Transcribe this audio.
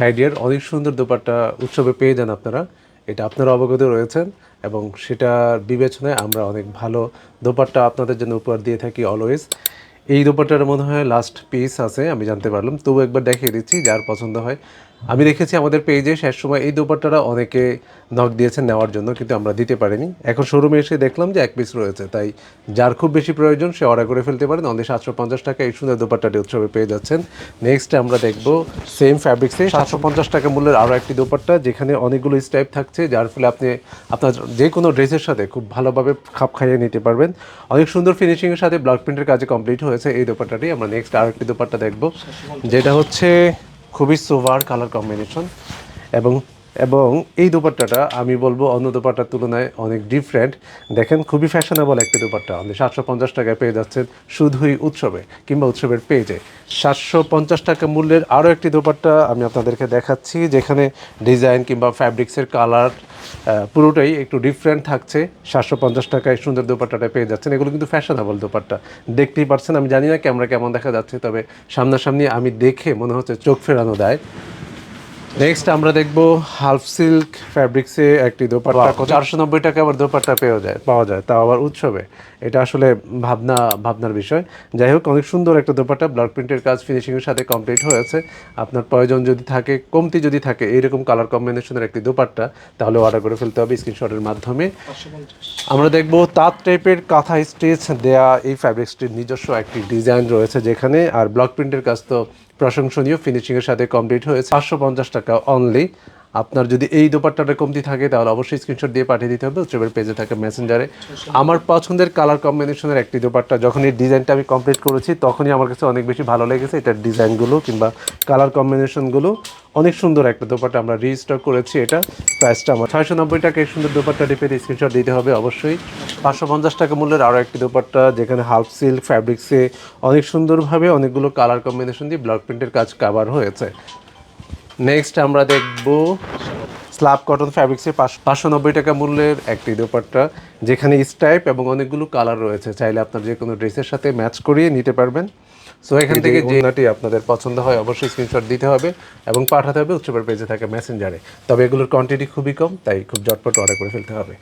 হাইডিয়ার অনেক সুন্দর দোপাট্টা উৎসবে পেয়ে যান আপনারা। এটা আপনারা অবগত রয়েছেন এবং সেটার বিবেচনায় আমরা অনেক ভালো দোপাট্টা আপনাদের জন্য উপহার দিয়ে থাকি অলওয়েজ এই দোপাট্টার মনে হয় লাস্ট পিস আছে, আমি জানতে পারলাম। তবু একবার দেখিয়ে দিচ্ছি, যার পছন্দ হয় আমি দেখেছি আমাদের পেজে শেষ সময় এই দোপাট্টাটা অনেকে নক দিয়েছেন নেওয়ার জন্য, কিন্তু আমরা দিতে পারিনি। এখন শোরুমে এসে দেখলাম যে এক পিস রয়েছে, তাই যার খুব বেশি প্রয়োজন সে অর্ডার করে ফেলতে পারেন। অনলি সাতশো পঞ্চাশ টাকা এই সুন্দর দোপাট্টাটি উৎসবে পেয়ে যাচ্ছেন। নেক্সট আমরা দেখব সেম ফ্যাব্রিক্সে সাতশো পঞ্চাশ টাকা মূল্যের আরও একটি দোপাট্টা, যেখানে অনেকগুলো স্টাইপ থাকছে, যার ফলে আপনি আপনার যে কোনো ড্রেসের সাথে খুব ভালোভাবে খাপ খাইয়ে নিতে পারবেন। অনেক সুন্দর ফিনিশিংয়ের সাথে ব্লক প্রিন্টের কাজে কমপ্লিট হয়েছে এই দোপাট্টাটি। আমরা নেক্সট আরও একটি দোপাট্টা দেখব, যেটা হচ্ছে খুবই সোভার কালার কম্বিনেশন এবং এবং এই দোপাট্টাটা আমি বলব অন্য দোপাট্টার তুলনায় অনেক ডিফারেন্ট দেখেন, খুবই ফ্যাশনেবল একটি দোপাট্টা। আপনি সাতশো পঞ্চাশ টাকায় পেয়ে যাচ্ছেন শুধুই উৎসবে কিংবা উৎসবের পেজে সাতশো পঞ্চাশ টাকা মূল্যের আরও একটি দোপাট্টা আমি আপনাদেরকে দেখাচ্ছি, যেখানে ডিজাইন কিংবা ফ্যাব্রিক্সের কালার পুরোটাই একটু ডিফারেন্ট থাকছে। সাতশো পঞ্চাশ টাকায় সুন্দর দোপাট্টাটা পেয়ে যাচ্ছেন। এগুলো কিন্তু ফ্যাশনেবল দোপাট্টা। দেখতেই পারছেন, আমি জানি না ক্যামেরা কেমন দেখা যাচ্ছে, তবে সামনাসামনি আমি দেখে মনে হচ্ছে চোখ ফেরানো দেয়। নেক্সট আমরা দেখব হাফ সিল্ক ফ্যাব্রিক্সে একটি দোপাট্টা। চারশো নব্বই টাকা আবার দোপাট্টা পেয়ে যায়। পাওয়া যায় তাও আবার উৎসবে। এটা আসলে ভাবনা ভাবনার বিষয়। যাই হোক অনেক সুন্দর একটা দোপাট্টা। ব্লক প্রিন্টের কাজ ফিনিশিংয়ের সাথে কমপ্লিট হয়েছে আপনার প্রয়োজন যদি থাকে কমতি যদি থাকে এইরকম কালার কম্বিনেশনের একটি দোপাট্টা তাহলে অর্ডার করে ফেলতে হবে স্ক্রিনশটের মাধ্যমে। আমরা দেখব তাঁত টাইপের কাঁথা স্টিচ দেয়া এই ফ্যাব্রিক্সটির নিজস্ব একটি ডিজাইন রয়েছে যেখানে। আর ব্লক প্রিন্টের কাজ তো প্রশংসনীয় ফিনিশিংয়ের সাথে কমপ্লিট হয়েছে। পাঁচশো পঞ্চাশ টাকা অনলি আপনার যদি এই দোপাট্টাটা কমতি থাকে, তাহলে অবশ্যই স্ক্রিনশট দিয়ে পাঠিয়ে দিতে হবে। উৎসবের পেজে থাকে মেসেঞ্জারে আমার পছন্দের কালার কম্বিনেশনের একটি দোপাট্টা যখন এই ডিজাইনটা আমি কমপ্লিট করেছি, তখনই আমার কাছে অনেক বেশি ভালো লেগেছে। এটার ডিজাইনগুলো কিংবা কালার কম্বিনেশনগুলো অনেক সুন্দর একটা দোপাট্টা আমরা রিস্টক করেছি এটা প্রাইসটা আমার। ছয়শো নব্বই টাকা, এই সুন্দর দোপাট্টা পেয়ে স্ক্রিনশট দিতে হবে অবশ্যই। পাঁচশো পঞ্চাশ টাকা মূল্যের আরও একটি দোপাট্টা যেখানে হাফ সিল্ক ফ্যাব্রিক্সে অনেক সুন্দরভাবে অনেকগুলো কালার কম্বিনেশন দিয়ে ব্লক প্রিন্টের কাজ কাভার হয়েছে। নেক্সট আমরা দেখব স্ল্যাব কটন ফ্যাব্রিক্সের পাঁচশো নব্বই টাকা মূল্যের একটি দোপাট্টা যেখানে স্টাইপ এবং অনেকগুলো কালার রয়েছে। চাইলে আপনার যে কোনো ড্রেসের সাথে ম্যাচ করিয়ে নিতে পারবেন। সো এখান থেকে যে নাটি আপনাদের পছন্দ হয় অবশ্যই স্ক্রিনশট দিতে হবে এবং পাঠাতে হবে উৎসবের পেজে থাকা মেসেঞ্জারে তবে এগুলোর কোয়ান্টিটি খুবই কম তাই খুব ঝটপট অর্ডার করে ফেলতে হবে।